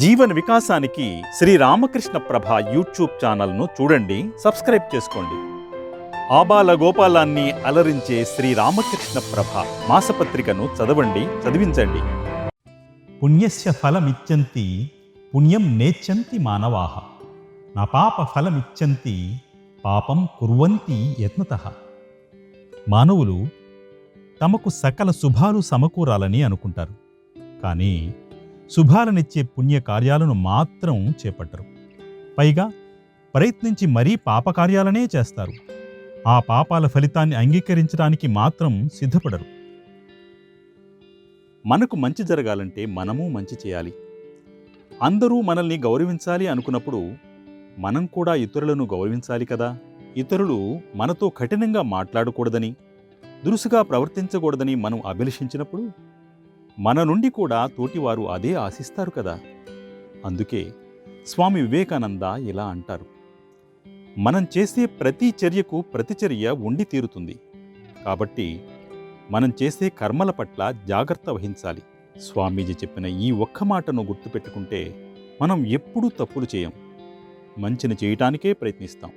జీవన వికాసానికి శ్రీ రామకృష్ణ ప్రభ యూట్యూబ్ ఛానల్ను చూడండి సబ్స్క్రైబ్ చేసుకోండి. ఆబాల గోపాలాన్ని అలరించే శ్రీ రామకృష్ణ ప్రభ మాసపత్రికను చదవండి చదివించండి. పుణ్యస్య ఫలమిచ్చంతి పుణ్యం నేచ్చంతి మానవాహ నా పాప ఫలమిచ్చంతి పాపం కుర్వంతి యత్నత. మానవులు తమకు సకల శుభాలు సమకూరాలని అనుకుంటారు. కానీ శుభాలనిచ్చే పుణ్య కార్యాలను మాత్రం చేపట్టరు. పైగా ప్రయత్నించి మరీ పాపకార్యాలనే చేస్తారు. ఆ పాపాల ఫలితాన్ని అంగీకరించడానికి మాత్రం సిద్ధపడరు. మనకు మంచి జరగాలంటే మనము మంచి చేయాలి. అందరూ మనల్ని గౌరవించాలి అనుకున్నప్పుడు మనం కూడా ఇతరులను గౌరవించాలి కదా? ఇతరులు మనతో కఠినంగా మాట్లాడకూడదని దురుసుగా ప్రవర్తించకూడదని మనం అభిలషించినప్పుడు మన నుండి కూడా తోటివారు అదే ఆశిస్తారు కదా? అందుకే స్వామి వివేకానంద ఇలా అంటారు. మనం చేసే ప్రతి చర్యకు ప్రతిచర్య ఉండి తీరుతుంది. కాబట్టి మనం చేసే కర్మల పట్ల జాగ్రత్త వహించాలి. స్వామీజీ చెప్పిన ఈ ఒక్క మాటను గుర్తుపెట్టుకుంటే మనం ఎప్పుడూ తప్పులు చేయం. మంచిని చేయటానికే ప్రయత్నిస్తాం.